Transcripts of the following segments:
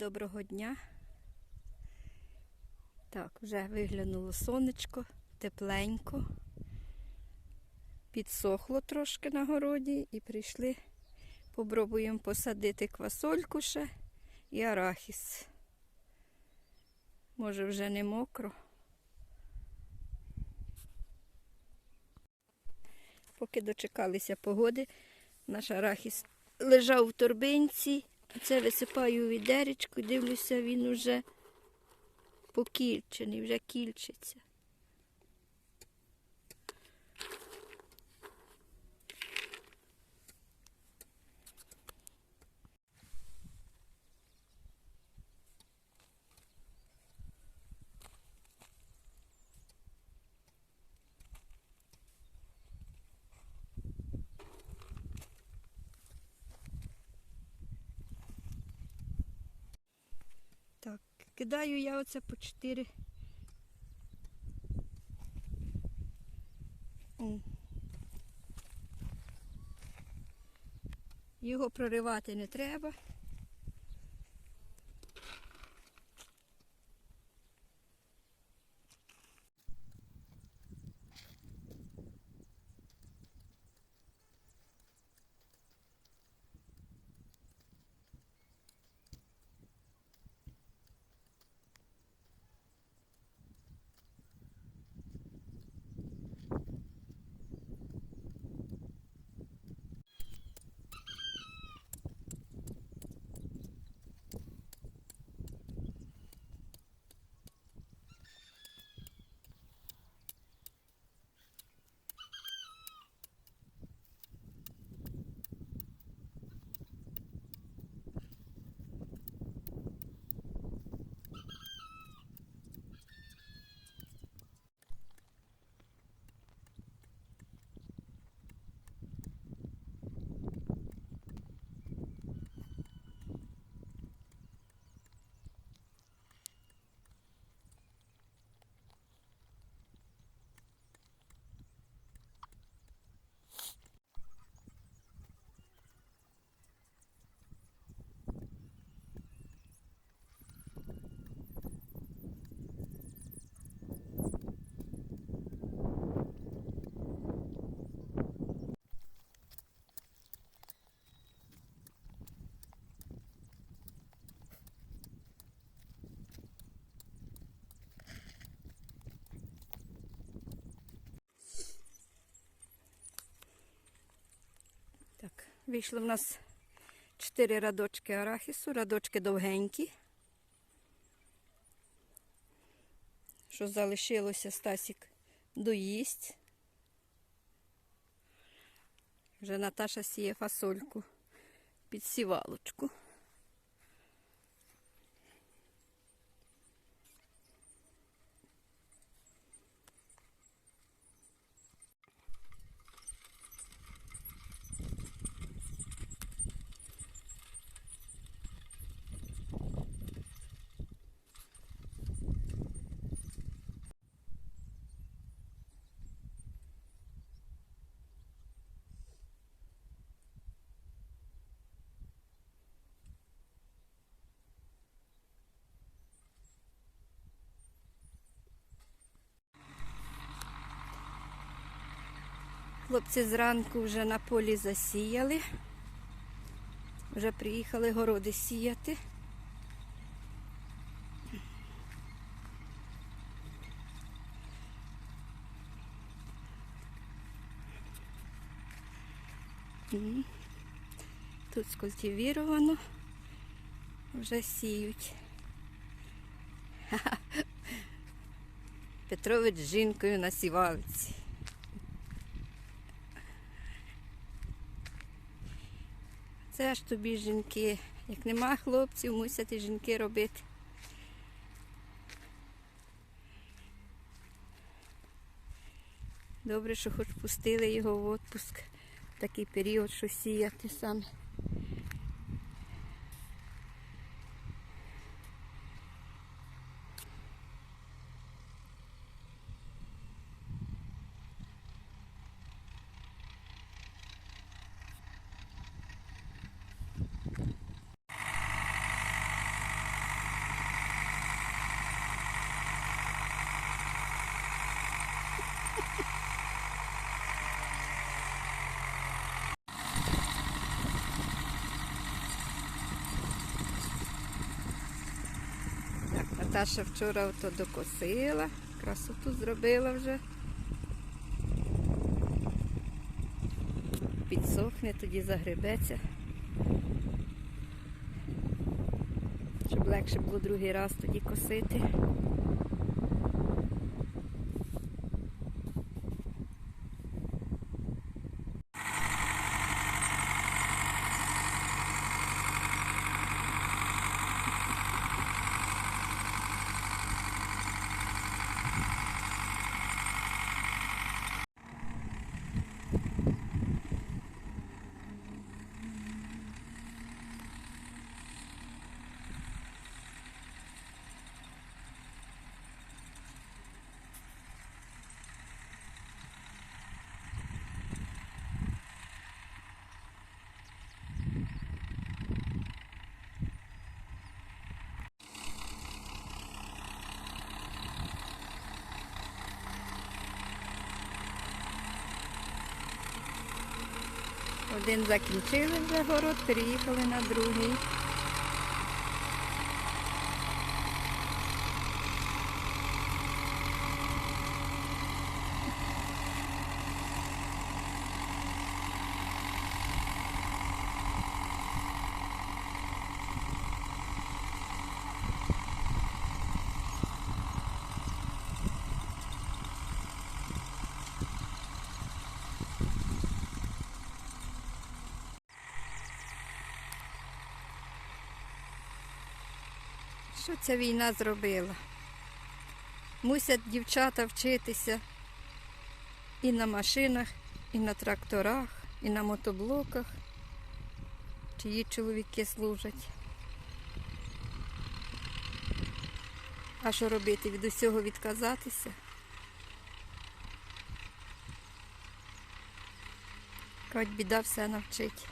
доброго дня. Так, вже виглянуло сонечко, тепленько. Підсохло трошки на городі і прийшли. Попробуємо посадити квасольку ще і арахіс. Може вже не мокро. Поки дочекалися погоди, наш арахіс лежав в торбинці. Це висипаю у відеречку, дивлюся, він уже покільчений, вже кільчиться. Так, кидаю я оце по 4. Його проривати не треба. Так, вийшло в нас 4 радочки арахісу, радочки довгенькі. Що залишилося, Стасік доїсть. Вже Наташа сіє фасольку під сівалочку. Хлопці зранку вже на полі засіяли. Вже приїхали городи сіяти. Тут скультивіровано, вже сіють. Петрович з жінкою на сівалці. Це ж тобі жінки. Як нема хлопців, мусять і жінки робити. Добре, що хоч пустили його в відпуск в такий період, що сіяти саме. Саша вчора ото докосила, красоту зробила вже. Підсохне, тоді загребеться. Щоб легше було другий раз тоді косити. Один закінчили вже город, переїхали на другий. Що ця війна зробила? Мусять дівчата вчитися і на машинах, і на тракторах, і на мотоблоках, чиї чоловіки служать. А що робити? Від усього відказатися? Кажуть, біда все навчить.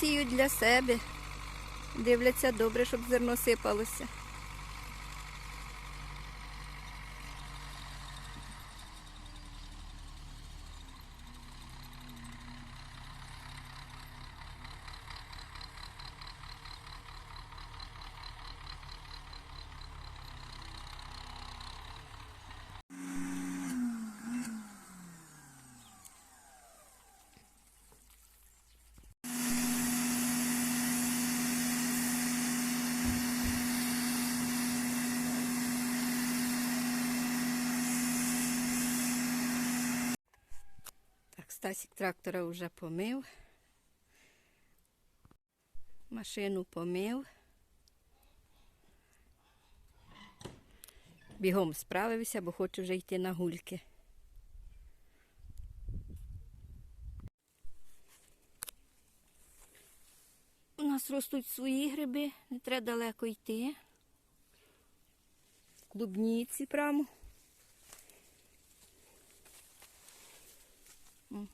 Сіють для себе. Дивляться добре, щоб зерно сипалося. Так, Стасік трактора вже помив. Машину помив. Бігом справився, бо хочу вже йти на гульки. У нас ростуть свої гриби, не треба далеко йти. Клубніці прямо. Щоб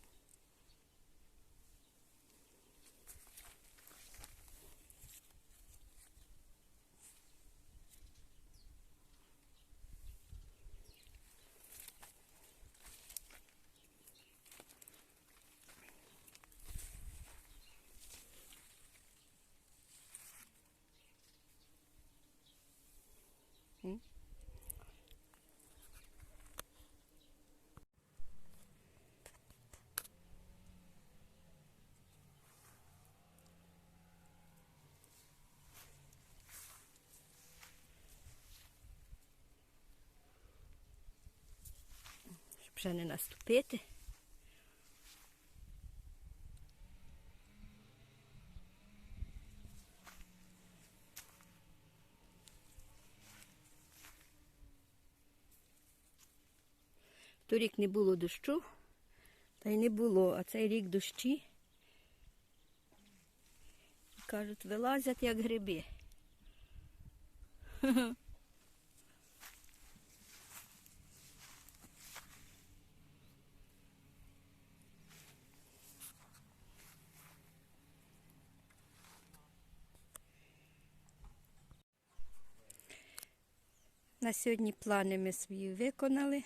ще не наступити. Торік не було дощу, та й не було, а цей рік дощі. Кажуть, вилазять як гриби. На сьогодні плани ми свої виконали.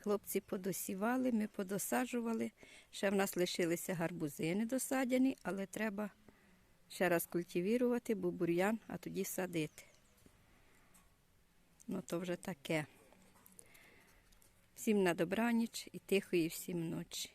Хлопці подосівали, ми подосаджували. Ще в нас лишилися гарбузи недосадяні, але треба ще раз культивірувати, бо бур'ян, а тоді садити. Ну, то вже таке. Всім на добраніч і тихої всім ночі.